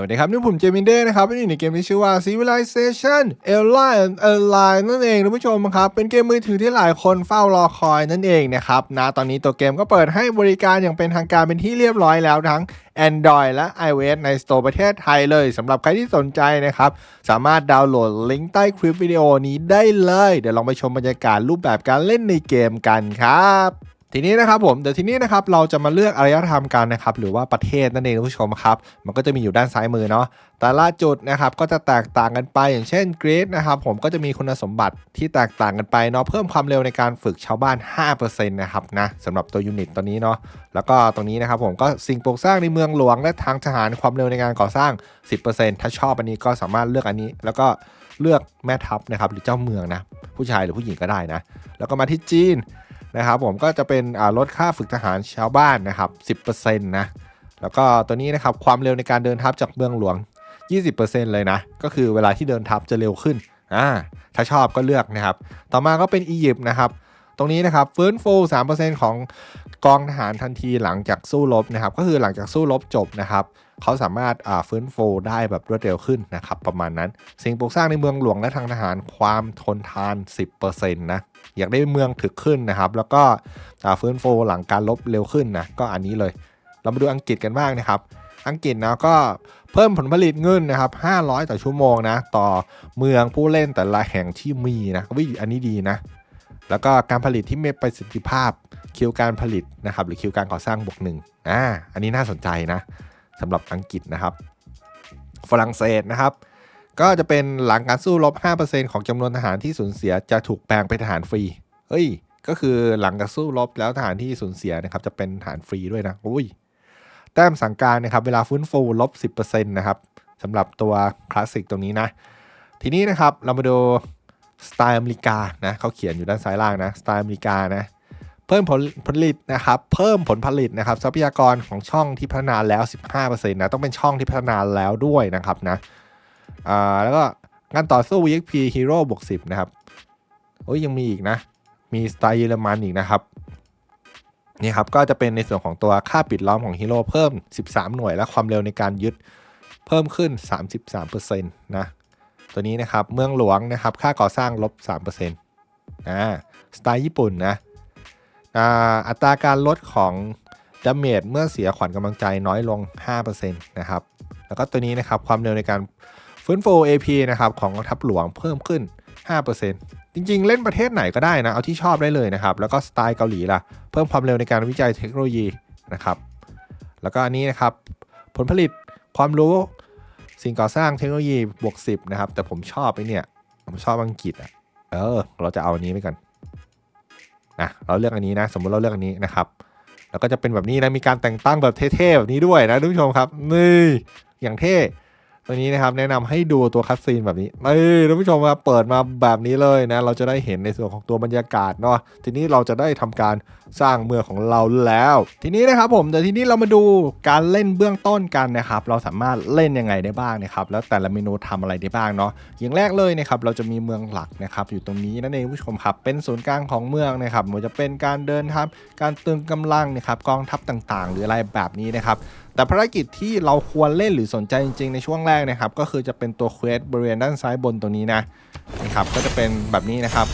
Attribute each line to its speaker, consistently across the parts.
Speaker 1: สวัสดีครับนี่ผมเจมินเด้นะครับอยู่ในเกมที่ชื่อว่า Civilization Airline a l i n e นั่นเองท่านผู้ชมครับ เป็นเกมมือถือที่หลายคนเฝ้ารอคอยนั่นเองนะครับนะตอนนี้ตัวเกมก็เปิดให้บริการอย่างเป็นทางการเป็นที่เรียบร้อยแล้วทั้ง Android และ iOS ในสโตร์ประเทศไทยเลยสำหรับใครที่สนใจนะครับ สามารถดาวน์โหลดลิงก์ใต้คลิปวิดีโอนี้ได้เลย เดี๋ยวลองไปชมบรรยากาศรูปแบบการเล่นในเกมกันครับ ทีนี้นะครับผมเดี๋ยวทีนี้นะครับเราจะมาเลือกอารยธรรมกันนะครับหรือว่าประเทศนั่นเองท่านผู้ชมครับ มันก็จะมีอยู่ด้านซ้ายมือเนาะแต่ละจุดนะครับก็จะแตกต่างกันไป อย่างเช่นกรีซนะครับผมก็จะมีคุณสมบัติที่แตกต่างกันไปเนาะเพิ่มความเร็วในการฝึกชาวบ้าน 5%นะครับนะสำหรับตัวยูนิตตัวนี้เนาะแล้วก็ตรงนี้นะครับผมก็สิ่งปลูกสร้างในเมืองหลวงและทางทหารความเร็วในการก่อสร้าง 10%ถ้าชอบอันนี้ก็สามารถเลือกอันนี้ แล้วก็เลือกแม่ทัพนะครับหรือเจ้าเมืองนะผู้ชายหรือผู้หญิงก็ได้นะแล้วก็มาที่จีน นะครับผมก็จะเป็นลดค่าฝึกทหารชาวบ้านนะครับ10%นะแล้วก็ตัวนี้นะครับความเร็วในการเดินทัพจากเมืองหลวง 20%เลยนะ ก็คือเวลาที่เดินทัพจะเร็วขึ้นอ่าถ้าชอบก็เลือกนะครับ ต่อมาก็เป็นอียิปต์นะครับ ตรงนี้นะครับฟื้นฟู 3%ของกองทหารทันทีหลังจากสู้รบนะครับ ก็คือหลังจากสู้รบจบนะครับเขาสามารถฟื้นฟูได้แบบรวดเร็วขึ้นนะครับ ประมาณนั้น สิ่งปลูกสร้างในเมืองหลวงและทางทหารความทนทาน 10%นะ อยากได้เมืองถึกขึ้นนะครับ แล้วก็ฟื้นฟูหลังการลบเร็วขึ้นนะก็อันนี้เลย เรามาดูอังกฤษกันบ้างนะครับ อังกฤษนะก็เพิ่มผลผลิตเงินนะครับ 500 ต่อชั่วโมงนะ ต่อเมืองผู้เล่นแต่ละแห่งที่มีนะวิอันนี้ดีนะ แล้วก็การผลิตที่มีประสิทธิภาพคิวการผลิตนะครับ หรือคิวการก่อสร้างบวกหนึ่งอ่าอันนี้น่าสนใจนะสำหรับอังกฤษนะครับ ฝรั่งเศสนะครับ ก็จะเป็นหลังการสู้รบ 5%ของจำนวนทหารที่สูญเสียจะถูกแปลงเป็นทหารฟรี เฮ้ย ก็คือหลังการสู้รบแล้วทหารที่สูญเสียนะครับจะเป็นทหารฟรีด้วยนะ อุ้ย แต้มสังการนะครับเวลาฟื้นฟูลบ 10%นะครับสำหรับตัวคลาสสิกตรงนี้นะ ทีนี้นะครับเรามาดูสไตล์อเมริกานะเขาเขียนอยู่ด้านซ้ายล่างนะสไตล์อเมริกานะเพิ่มผลผลิตนะครับเพิ่มผลผลิตนะครับทรัพยากรของช่องที่พัฒนาแล้ว 15%นะต้องเป็นช่องที่พัฒนาแล้วด้วยนะครับนะ อ่าแล้วก็การต่อสู้ VXP Hero บวก10 นะครับ โอ้ยยังมีอีกนะ มีสไตล์เยอรมันอีกนะครับ นี่ครับ ก็จะเป็นในส่วนของตัวค่าปิดล้อมของฮีโร่เพิ่ม 13 หน่วย และความเร็วในการยึดเพิ่มขึ้น 33%นะ ตัวนี้นะครับ เมืองหลวงนะครับ ค่าก่อสร้างลบ3%อ่าสไตล์ญี่ปุ่นนะอ่าอัตราการลดของดาเมจเมื่อเสียขวัญกำลังใจน้อยลง 5%นะครับ แล้วก็ตัวนี้นะครับ ความเร็วในการ ฟื้นฟู AP นะครับของกองทัพหลวงเพิ่มขึ้น 5%จริงๆ เล่นประเทศไหนก็ได้นะ เอาที่ชอบได้เลยนะครับ แล้วก็สไตล์เกาหลีล่ะ เพิ่มความเร็วในการวิจัยเทคโนโลยีนะครับ แล้วก็อันนี้นะครับ ผลผลิตความรู้สิ่งก่อสร้างเทคโนโลยีบวก 10 นะครับ แต่ผมชอบไอ้เนี่ยผมชอบอังกฤษอะเออ เราจะเอาอันนี้ไปก่อนนะเราเลือกอันนี้นะ สมมติเราเลือกอันนี้นะครับ แล้วก็จะเป็นแบบนี้นะมีการแต่งตั้งแบบเท่ๆแบบนี้ด้วยนะทุกผู้ชมครับนี่อย่างเท่ ตัวนี้นะครับแนะนำให้ดูตัวคัตซีนแบบนี้เอ้ท่านผู้ชมมาเปิดมาแบบนี้เลยนะ เราจะได้เห็นในส่วนของตัวบรรยากาศเนาะทีนี้เราจะได้ทำการสร้างเมืองของเราแล้ว ทีนี้นะครับผมเดี๋ยวทีนี้เรามาดูการเล่นเบื้องต้นกันนะครับ เราสามารถเล่นยังไงได้บ้างนะครับ แล้วแต่ละเมนูทำอะไรได้บ้างเนาะอย่างแรกเลยนะครับเราจะมีเมืองหลักนะครับ อยู่ตรงนี้นั่นเองผู้ชมครับเป็นศูนย์กลางของเมืองนะครับมันจะเป็นการเดินทัพการตึงกำลังนะครับกองทัพต่างๆ หรืออะไรแบบนี้นะครับแต่ภารกิจที่เราควรเล่นหรือสนใจจริงๆในช่วงแรกนะครับ ก็คือจะเป็นตัวเควสบริเวณด้านซ้ายบนตรงนี้นะนะครับก็จะเป็นแบบนี้นะครับ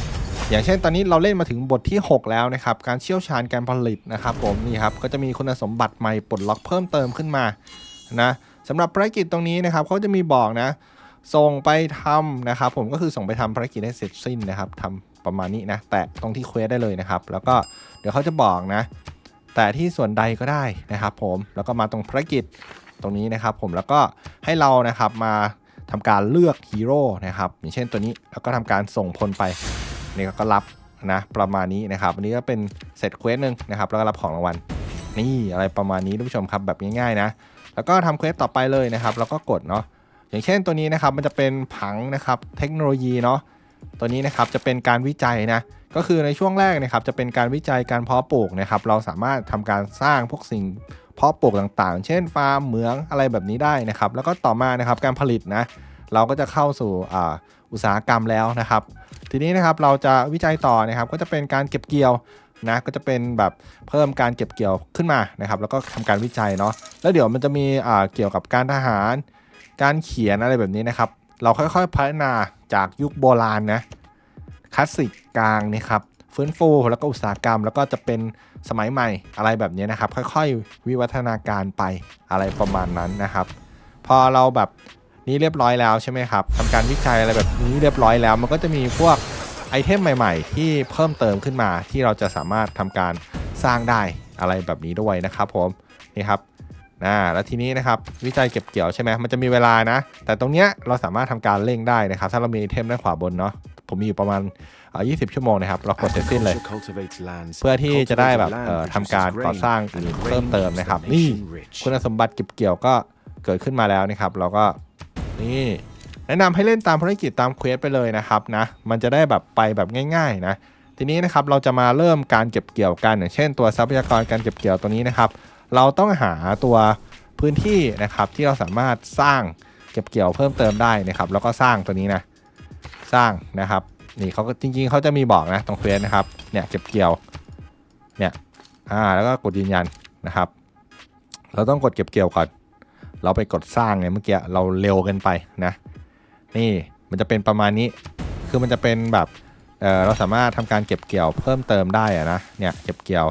Speaker 1: อย่างเช่นตอนนี้เราเล่นมาถึงบทที่ 6 แล้วนะครับ การเชี่ยวชาญการผลิตนะครับ ผมนี่ครับก็จะมีคุณสมบัติใหม่ปลดล็อกเพิ่มเติมขึ้นมานะสำหรับภารกิจตรงนี้นะครับเขาจะมีบอกนะ ส่งไปทำนะครับ ผมก็คือส่งไปทำภารกิจให้เสร็จสิ้นนะครับทำประมาณนี้นะ แตะตรงที่เควสได้เลยนะครับ แล้วก็เดี๋ยวเขาจะบอกนะ แต่ที่ส่วนใดก็ได้นะครับ ผมแล้วก็มาตรงภารกิจตรงนี้นะครับ ผมแล้วก็ให้เรานะครับมาทำการเลือกฮีโร่นะครับอย่างเช่นตัวนี้แล้วก็ทำการส่งพลไปนี่ก็รับนะประมาณนี้นะครับอันนี้ก็เป็นเสร็จเควสหนึ่งนะครับแล้วก็รับของรางวัลนี่อะไรประมาณนี้ท่านผู้ชมครับแบบง่ายๆนะแล้วก็ทำเควสต่อไปเลยนะครับ แล้วก็กดเนาะอย่างเช่นตัวนี้นะครับมันจะเป็นผังนะครับเทคโนโลยีเนาะ ตัวนี้นะครับจะเป็นการวิจัยนะก็คือในช่วงแรกนะครับจะเป็นการวิจัยการเพาะปลูกนะครับเราสามารถทำการสร้างพวกสิ่งเพาะปลูกต่างๆ เช่นฟาร์มเหมืองอะไรแบบนี้ได้นะครับ แล้วก็ต่อมานะครับการผลิตนะเราก็จะเข้าสู่อ,อุตสาหกรรมแล้วนะครับ ทีนี้นะครับเราจะวิจัยต่อนะครับก็จะเป็นการเก็บเกี่ยวนะก็จะเป็นแบบเพิ่มการเก็บเกี่ยวขึ้นมานะครับ แล้วก็ทำการวิจัยเนาะแล้วเดี๋ยวมันจะมีเกี่ยวกับการทหาร การเขียนอะไรแบบนี้นะครับ เราค่อยๆพัฒนา จากยุคโบราณนะคลาสสิกกลางนี่ครับฟื้นฟูแล้วก็อุตสาหกรรม แล้วก็จะเป็นสมัยใหม่อะไรแบบนี้นะครับ ค่อยๆ วิวัฒนาการไปอะไรประมาณนั้นนะครับ พอเราแบบนี้เรียบร้อยแล้วใช่ไหมครับทำการวิจัยอะไรแบบนี้เรียบร้อยแล้ว มันก็จะมีพวกไอเทมใหม่ ๆ ที่เพิ่มเติมขึ้นมาที่เราจะสามารถทำการสร้างได้อะไรแบบนี้ด้วยนะครับผมนี่ครับ นะแล้วทีนี้นะครับวิจัยเก็บเกี่ยวใช่ไหมมันจะมีเวลานะ แต่ตรงเนี้ยเราสามารถทำการเร่งได้นะครับ ถ้าเรามีไอเทมด้านขวาบนเนาะผมมีอยู่ประมาณเออ20 ชั่วโมงนะครับ เรากดเสร็จสิ้นเลย เพื่อที่จะได้แบบเอ่อทำการก่อสร้างเพิ่มเติมนะครับ นี่คุณสมบัติเก็บเกี่ยวก็เกิดขึ้นมาแล้วนะครับ เราก็นี่แนะนำให้เล่นตามภารกิจตามเควสไปเลยนะครับนะ มันจะได้แบบไปแบบง่าย ๆ นะ ทีนี้นะครับเราจะมาเริ่มการเก็บเกี่ยวกันอย่างเช่น ตัวทรัพยากรการเก็บเกี่ยวตัวนี้นะครับ เราต้องหาตัวพื้นที่นะครับที่เราสามารถสร้างเก็บเกี่ยวเพิ่มเติมได้นะครับ แล้วก็สร้างตัวนี้นะสร้างนะครับนี่เขาก็จริงๆเขาจะมีบอกนะตรงเควสนะครับเนี่ยเก็บเกี่ยวเนี่ยอ่าแล้วก็กดยืนยันนะครับ เราต้องกดเก็บเกี่ยวก่อนเราไปกดสร้างเนี่ยเมื่อกี้เราเร็วเกินไปนะ นี่มันจะเป็นประมาณนี้คือมันจะเป็นแบบเเราสามารถทำการเก็บเกี่ยวเพิ่มเติมได้อะนะเนี่ยเก็บเกี่ยว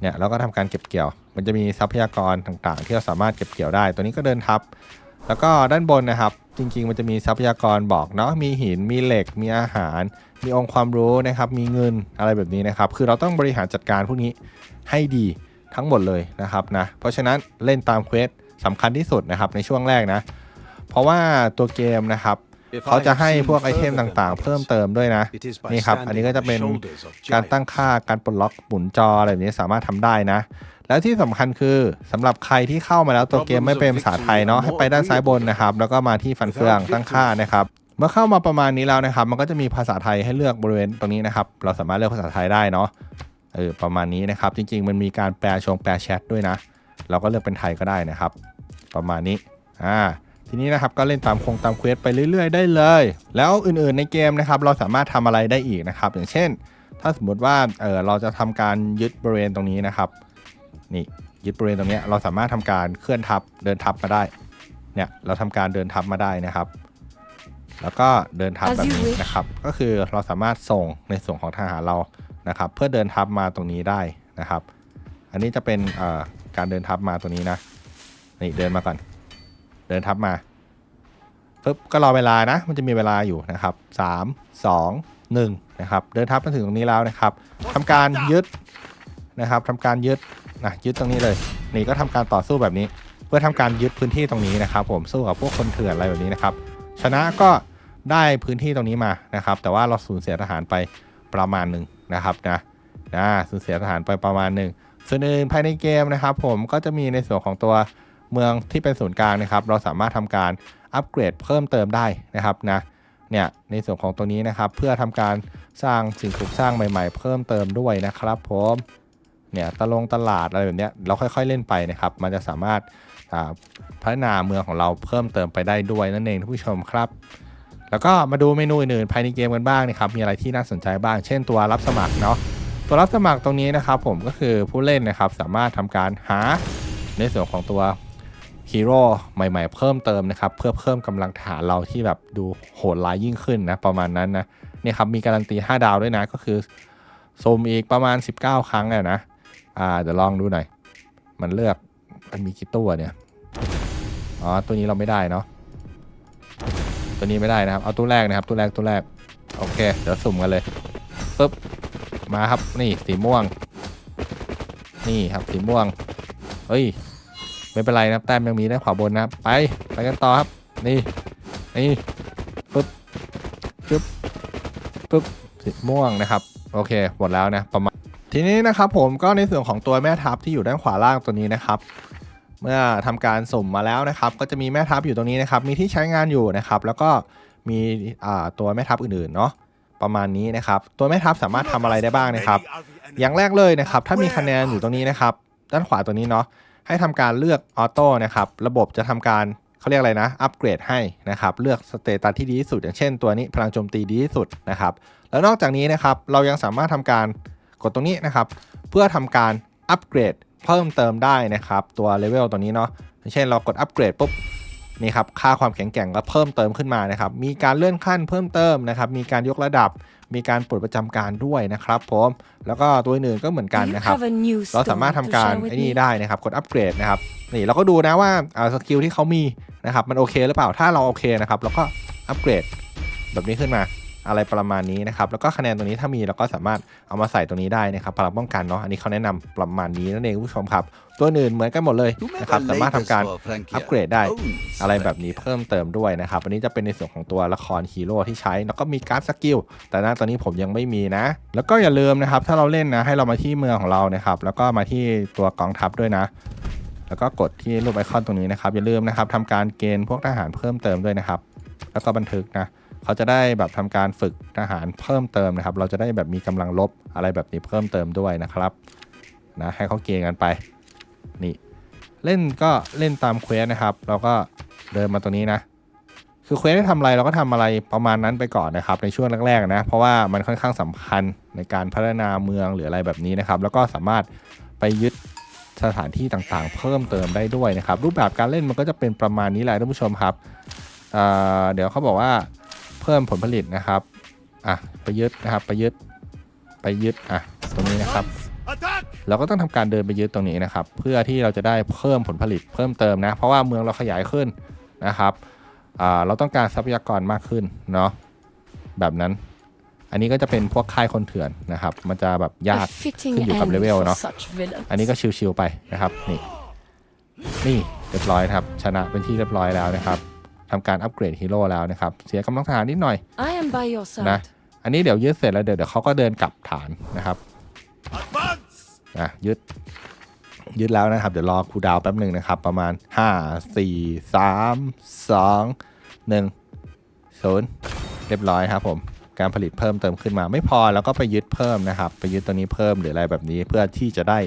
Speaker 1: เนี่ยเราก็ทำการเก็บเกี่ยว มันจะมีทรัพยากรต่างๆ ที่เราสามารถเก็บเกี่ยวได้ ตัวนี้ก็เดินทับ แล้วก็ด้านบนนะครับ จริงๆ มันจะมีทรัพยากรบอกเนาะ มีหิน มีเหล็ก มีอาหาร มีองค์ความรู้นะครับ มีเงินอะไรแบบนี้นะครับ คือเราต้องบริหารจัดการพวกนี้ให้ดีทั้งหมดเลยนะครับนะ เพราะฉะนั้นเล่นตามเควสสำคัญที่สุดนะครับในช่วงแรกนะ เพราะว่าตัวเกมนะครับ เขาจะให้พวกไอเทมต่างๆ เพิ่มเติมด้วยนะ นี่ครับ อันนี้ก็จะเป็นการตั้งค่าการปลดล็อกหมุนจออะไรแบบนี้สามารถทำได้นะ แล้วที่สำคัญคือสำหรับใครที่เข้ามาแล้วตัวเกมไม่เป็นภาษาไทยเนาะให้ไปด้านซ้ายบนนะครับ แล้วก็มาที่ฟันเฟืองตั้งค่านะครับเมื่อเข้ามาประมาณนี้แล้วนะครับ มันก็จะมีภาษาไทยให้เลือกบริเวณตรงนี้นะครับ เราสามารถเลือกภาษาไทยได้เนาะเออประมาณนี้นะครับ จริง ๆ มันมีการแปลชงแปลแชทด้วยนะ เราก็เลือกเป็นไทยก็ได้นะครับ ประมาณนี้อ่า ทีนี้นะครับก็เล่นตามคงตามเควสไปเรื่อย ๆ ได้เลย แล้วอื่นๆในเกมนะครับเราสามารถทำอะไรได้อีกนะครับ อย่างเช่น ถ้าสมมุติว่าเออเราจะทำการยึดบริเวณตรงนี้นะครับนี่ยึดบริเวณตรงเนี้ยเราสามารถทำการเคลื่อนทับเดินทับมาได้เนี่ยเราทำการเดินทับมาได้นะครับ แล้วก็เดินทับ
Speaker 2: As
Speaker 1: แบบ
Speaker 2: you
Speaker 1: นี้
Speaker 2: wish
Speaker 1: นะครับ ก็คือเราสามารถส่งในส่วนของทหารเรานะครับ เพื่อเดินทับมาตรงนี้ได้นะครับ อันนี้จะเป็นเอ่อการเดินทับมาตรงนี้นะนี่เดินมาก่อน เดินทับมาปึ๊บก็รอเวลานะ มันจะมีเวลาอยู่นะครับสามสองหนึ่งนะครับ เดินทับมาถึงตรงนี้แล้วนะครับทำการยึดนะครับทำการยึดนะยึดตรงนี้เลย นี่ก็ทำการต่อสู้แบบนี้ เพื่อทำการยึดพื้นที่ตรงนี้นะครับ ผมสู้กับพวกคนเถื่อนอะไรแบบนี้นะครับ ชนะก็ได้พื้นที่ตรงนี้มานะครับ แต่ว่าเราสูญเสียทหารไปประมาณหนึ่งนะครับนะนะสูญเสียทหารไปประมาณหนึ่งส่วนอื่นภายในเกมนะครับ ผมก็จะมีในส่วนของตัว เมืองที่เป็นศูนย์กลางนะครับ เราสามารถทำการอัปเกรดเพิ่มเติมได้นะครับนะเนี่ยในส่วนของตรงนี้นะครับ เพื่อทำการสร้างสิ่งปลูกสร้างใหม่ ๆ เพิ่มเติมด้วยนะครับผมเนี่ยตะลงตลาดอะไรแบบเนี้ยเราค่อยๆเล่นไปนะครับ มันจะสามารถพัฒนาเมืองของเราเพิ่มเติมไปได้ด้วยนั่นเองท่านผู้ชมครับ แล้วก็มาดูเมนูอื่นๆภายในเกมกันบ้างนะครับมีอะไรที่น่าสนใจบ้าง เช่นตัวรับสมัครเนาะตัวรับสมัครตรงนี้นะครับ ผมก็คือผู้เล่นนะครับสามารถทำการหาในส่วนของตัว ฮีโร่ใหม่ๆ เพิ่มเติมนะครับ เพื่อเพิ่มกำลังทหารเราที่แบบดูโหดร้ายยิ่งขึ้นนะ ประมาณนั้นนะเนี่ยครับมีการันตี 5 ดาวด้วยนะ ก็คือซูมอีกประมาณ 19 ครั้งอะนะอ่าเดี๋ยวลองดูหน่อย มันเลือกมันมีกี่ตัวเนี่ยอ๋อตัวนี้เราไม่ได้เนาะตัวนี้ไม่ได้นะครับ เอาตัวแรกนะครับตัวแรกตัวแรก โอเค เดี๋ยวสุ่มกันเลยปึ๊บมาครับนี่สีม่วง นี่ครับสีม่วงเฮ้ย ไม่เป็นไรนะครับแต้มยังมีด้านขวาบนนะครับไปไปกันต่อครับ นี่นี่ปึ๊บปึ๊บปึ๊บสีม่วงนะครับ โอเคหมดแล้วนะประมาณทีนี้นะครับผมก็ในส่วนของตัวแม่ทัพที่อยู่ด้านขวาล่างตัวนี้นะครับเมื่อทำการสุ่มมาแล้วนะครับ ก็จะมีแม่ทัพอยู่ตรงนี้นะครับ มีที่ใช้งานอยู่นะครับ แล้วก็มีตัวแม่ทัพอื่นๆเนาะประมาณนี้นะครับ ตัวแม่ทัพสามารถทำอะไรได้บ้างนะครับ อย่างแรกเลยนะครับ ถ้ามีคะแนนอยู่ตรงนี้นะครับ ด้านขวาตัวนี้เนาะ ให้ทำการเลือกออโต้นะครับระบบจะทำการเขาเรียกอะไรนะ อัปเกรดให้นะครับ เลือกสเตตัสที่ดีที่สุด อย่างเช่นตัวนี้พลังโจมตีดีที่สุดนะครับ แล้วนอกจากนี้นะครับ เรายังสามารถทำการกดตรงนี้นะครับ เพื่อทำการอัปเกรดเพิ่มเติมได้นะครับ ตัวเลเวลตัวนี้เนาะอย่างเช่นเรากดอัปเกรดปุ๊บ นี่ครับค่าความแข็งแกร่งก็เพิ่มเติมขึ้นมานะครับ มีการเลื่อนขั้นเพิ่มเติมนะครับ มีการยกระดับ มีการปลดประจำการด้วยนะครับผม แล้วก็ตัวอื่นก็เหมือนกัน
Speaker 2: Do you
Speaker 1: นะครับ
Speaker 2: have a new
Speaker 1: เราสามารถ
Speaker 2: story
Speaker 1: ทำ
Speaker 2: to
Speaker 1: การ
Speaker 2: share with
Speaker 1: ไอ้นี่
Speaker 2: me?
Speaker 1: ได้นะครับกดอัปเกรดนะครับ นี่เราก็ดูนะว่าอ่าสกิลที่เขามีนะครับมันโอเคหรือเปล่า ถ้าเราโอเคนะครับเราก็อัปเกรดแบบนี้ขึ้นมา อะไรประมาณนี้นะครับแล้วก็คะแนนตัวนี้ถ้ามีเราก็สามารถเอามาใส่ตัวนี้ได้นะครับพลังป้องกันเนาะอันนี้เขาแนะนำประมาณนี้นั่นเองคุณผู้ชมครับ ตัวอื่นเหมือนกันหมดเลยนะครับสามารถทำการอัปเกรดได้อะไรแบบนี้เพิ่มเติมด้วยนะครับอันนี้จะเป็นในส่วนของตัวละครฮีโร่ที่ใช้แล้วก็มีการ์ดสกิลแต่ณตอนนี้ผมยังไม่มีนะ แล้วก็อย่าลืมนะครับถ้าเราเล่นนะให้เรามาที่เมืองของเรานะครับแล้วก็มาที่ตัวกองทัพด้วยนะแล้วก็กดที่รูปไอคอนตรงนี้นะครับอย่าลืมนะครับทำการเกณฑ์พวกทหารเพิ่มเติมด้วยนะครับ แล้วก็บันทึกนะ เขาจะได้แบบทำการฝึกทหารเพิ่มเติมนะครับ เราจะได้แบบมีกำลังลบอะไรแบบนี้เพิ่มเติมด้วยนะครับนะให้เขาเกณฑ์กันไปนี่เล่นก็เล่นตามเควสนะครับ เราก็เดินมาตรงนี้นะคือเควสให้ทำอะไรเราก็ทำอะไรประมาณนั้นไปก่อนนะครับ ในช่วงแรกๆนะ เพราะว่ามันค่อนข้างสำคัญในการพัฒนาเมืองหรืออะไรแบบนี้นะครับ แล้วก็สามารถไปยึดสถานที่ต่างๆ เพิ่มเติมได้ด้วยนะครับ รูปแบบการเล่นมันก็จะเป็นประมาณนี้แหละท่านผู้ชมครับอ่าเดี๋ยวเขาบอกว่า พิ่มผลผลิตนะครับอะไปยึดนะครับไปยึดไปยึดอะตรงนี้นะครับ เราก็ต้องทำการเดินไปยึดตรงนี้นะครับ เพื่อที่เราจะได้เพิ่มผลผลิตเพิ่มเติมนะ เพราะว่าเมืองเราขยายขึ้นนะครับอ่าเราต้องการทรัพยากรมากขึ้นเนาะแบบนั้น อันนี้ก็จะเป็นพวกค่ายคนเถื่อนนะครับ มันจะแบบยาก
Speaker 2: A fitting
Speaker 1: ขึ้นอยู่กับ
Speaker 2: end
Speaker 1: เลเวล
Speaker 2: for
Speaker 1: เนอะ
Speaker 2: such villains.
Speaker 1: อันนี้ก็ชิวๆไปนะครับนี่นี่เรียบร้อยนะครับ ชนะเป็นที่เรียบร้อยแล้วนะครับ ทำการอัปเกรดฮีโร่แล้วนะครับ เสียกำลังทหารนิดหน่อย
Speaker 2: I am by your
Speaker 1: นะ
Speaker 2: side.
Speaker 1: อันนี้เดี๋ยวยึดเสร็จแล้วเดี๋ยวเดี๋ยวเขาก็เดินกลับฐานนะครับนะยึดยึดแล้วนะครับ เดี๋ยวรอคูลดาวน์แป๊บหนึ่งนะครับ ประมาณ 5 4 3 2 1 0 เรียบร้อยครับผมการผลิตเพิ่มเติมขึ้นมาไม่พอแล้วก็ไปยึดเพิ่มนะครับ ไปยึดตัวนี้เพิ่มหรืออะไรแบบนี้เพื่อที่จะได้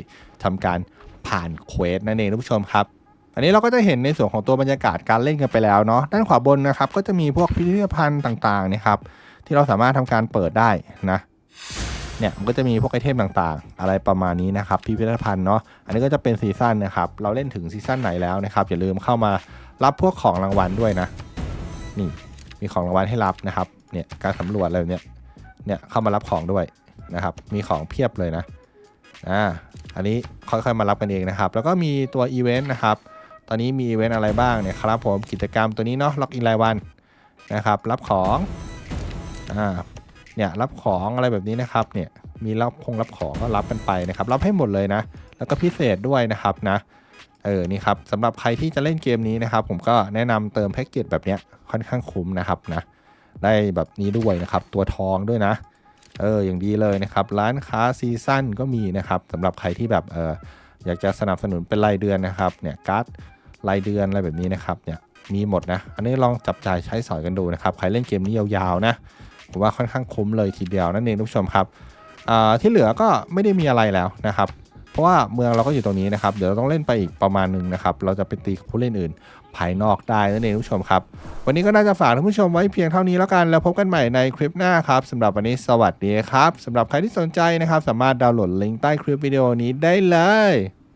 Speaker 1: ทำการผ่านเควสนั่นเองท่านผู้ชมครับอั นนี้เราก็จะเห็นในส่วนของตัวบรรยากาศการเล่นกันไปแล้วเนาะด้านขวาบนนะครับ ก็จะมีพวกพิพิธภัณฑ์ต่างๆนะครับที่เราสามารถทำการเปิดได้นะเนี่ยมันก็จะมีพวกไอเทมต่างๆ อะไรประมาณนี้นะครับพิพิธภัณฑ์เนาะอันนี้ก็จะเป็นซีซั่นนะครับเราเล่นถึงซีซั่นไหนแล้วนะครับอย่าลืมเข้ามารับพวกของรางวัลด้วยนะนี่มีของรางวัลให้รับนะครับเนี่ยการสำรวจอะไรเนี้ยเนี่ยเข้ามารับของด้วยนะครับมีของเพียบเลยนะอ่าอันนี้ค่อยๆมารับกันเองนะครับ แล้วก็มีตัวอีเวนต์นะครับ อนนี้มีอีเวนต์อะไรบ้างเนี่ยครับผมกิจกรรมตัวนี้เนาะล็อกอินรายวันนะครับ รับของอ่าเนี่ยรับของอะไรแบบนี้นะครับเนี่ยมีรับคงรับของก็รับกันไปนะครับ รับให้หมดเลยนะ แล้วก็พิเศษด้วยนะครับนะเออนี่ครับสำหรับใครที่จะเล่นเกมนี้นะครับ ผมก็แนะนำเติมแพ็กเกจแบบเนี้ยค่อนข้างคุ้มนะครับนะได้แบบนี้ด้วยนะครับ ตัวทองด้วยนะเอออย่างดีเลยนะครับ ร้านค้าซีซั่นก็มีนะครับสำหรับใครที่แบบเอออยากจะสนับสนุนเป็นรายเดือนนะครับเนี่ยการ์ด รายเดือนอะไรแบบนี้นะครับเนี่ยมีหมดนะ อันนี้ลองจับจ่ายใช้สอยกันดูนะครับใครเล่นเกมนี้ยาวๆนะผมว่าค่อนข้างคุ้มเลยทีเดียวนั่นเองทุกชมครับที่เหลือก็ไม่ได้มีอะไรแล้วนะครับ เพราะว่าเมืองเราก็อยู่ตรงนี้นะครับ เดี๋ยวเราต้องเล่นไปอีกประมาณหนึ่งนะครับ เราจะไปตีผู้เล่นอื่น ภายนอกได้นั่นเองทุกชมครับ วันนี้ก็น่าจะฝากท่านผู้ชมไว้เพียงเท่านี้แล้วกันแล้วพบกันใหม่ในคลิปหน้าครับสำหรับวันนี้สวัสดีครับสำหรับใครที่สนใจนะครับ สามารถดาวน์โหลดลิงก์ใต้คลิปวิดีโอนี้ได้เลย